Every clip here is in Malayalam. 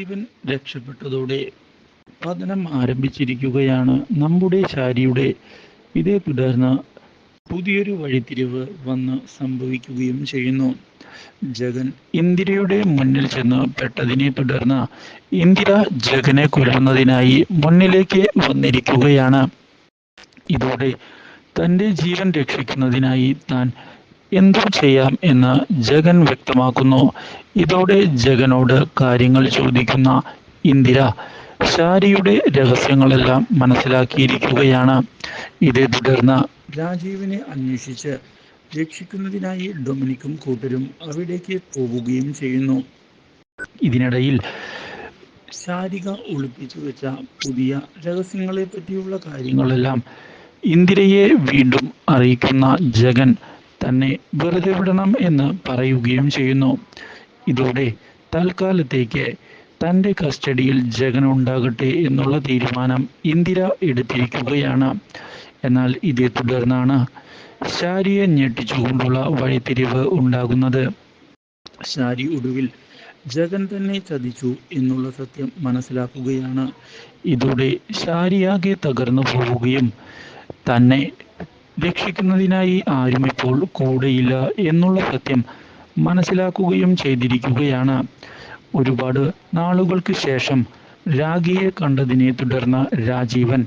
ജീവൻ രക്ഷപ്പെട്ടതോടെ പതനം ആരംഭിച്ചിരിക്കുകയാണ് നമ്മുടെ ശാരിയുടെ. ഇതേ തുടർന്ന് പുതിയൊരു വഴിത്തിരിവ് വന്ന് സംഭവിക്കുകയും ചെയ്യുന്നു. ജഗൻ ഇന്ദിരയുടെ മുന്നിൽ ചെന്ന് പെട്ടതിനെ തുടർന്ന് ഇന്ദിര ജഗനെ കൊല്ലുന്നതിനായി മുന്നിലേക്ക് വന്നിരിക്കുകയാണ്. ഇതോടെ തന്റെ ജീവൻ രക്ഷിക്കുന്നതിനായി താൻ എന്തും ചെയ്യാം എന്ന് ജഗൻ വ്യക്തമാക്കുന്നു. ഇതോടെ ജഗനോട് കാര്യങ്ങൾ ചോദിക്കുന്ന ഇന്ദിര ശാരിയുടെ രഹസ്യങ്ങളെല്ലാം മനസ്സിലാക്കിയിരിക്കുകയാണ്. ഇതേ തുടർന്ന് രാജീവിനെ അന്വേഷിച്ച് രക്ഷിക്കുന്നതിനായി ഡൊമിനിക്കും കൂട്ടരും അവിടേക്ക് പോവുകയും ചെയ്യുന്നു. ഇതിനിടയിൽ ശാരിക ഒളിപ്പിച്ചു വെച്ച പുതിയ രഹസ്യങ്ങളെ പറ്റിയുള്ള കാര്യങ്ങളെല്ലാം ഇന്ദിരയെ വീണ്ടും അറിയിക്കുന്ന ജഗൻ തന്നെ വെറുതെ വിടണം എന്ന് പറയുകയും ചെയ്യുന്നു. ഇതോടെ തൽക്കാലത്തേക്ക് തന്റെ കസ്റ്റഡിയിൽ ജഗൻ ഉണ്ടാകട്ടെ എന്നുള്ള തീരുമാനം ഇന്ദിര എടുത്തിരിക്കുകയാണ്. എന്നാൽ ഇതേ തുടർന്നാണ് ശാരിയെ ഞെട്ടിച്ചുകൊണ്ടുള്ള വഴിത്തിരിവ് ഉണ്ടാകുന്നത്. ശാരി ഒടുവിൽ ജഗൻ തന്നെ ചതിച്ചു എന്നുള്ള സത്യം മനസ്സിലാക്കുകയാണ്. ഇതോടെ ശാരിയാകെ തകർന്നു പോവുകയും തന്നെ രക്ഷിക്കുന്നതിനായി ആരും ഇപ്പോൾ കൂടെയില്ല എന്നുള്ള സത്യം മനസ്സിലാക്കുകയും ചെയ്തിരിക്കുകയാണ്. ഒരുപാട് നാളുകൾക്ക് ശേഷം രാഗിയെ കണ്ടതിനെ തുടർന്ന് രാജീവൻ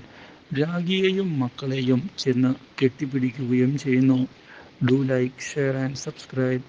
രാഗിയെയും മക്കളെയും ചെന്ന് കെട്ടിപ്പിടിക്കുകയും ചെയ്യുന്നു. Do like share and subscribe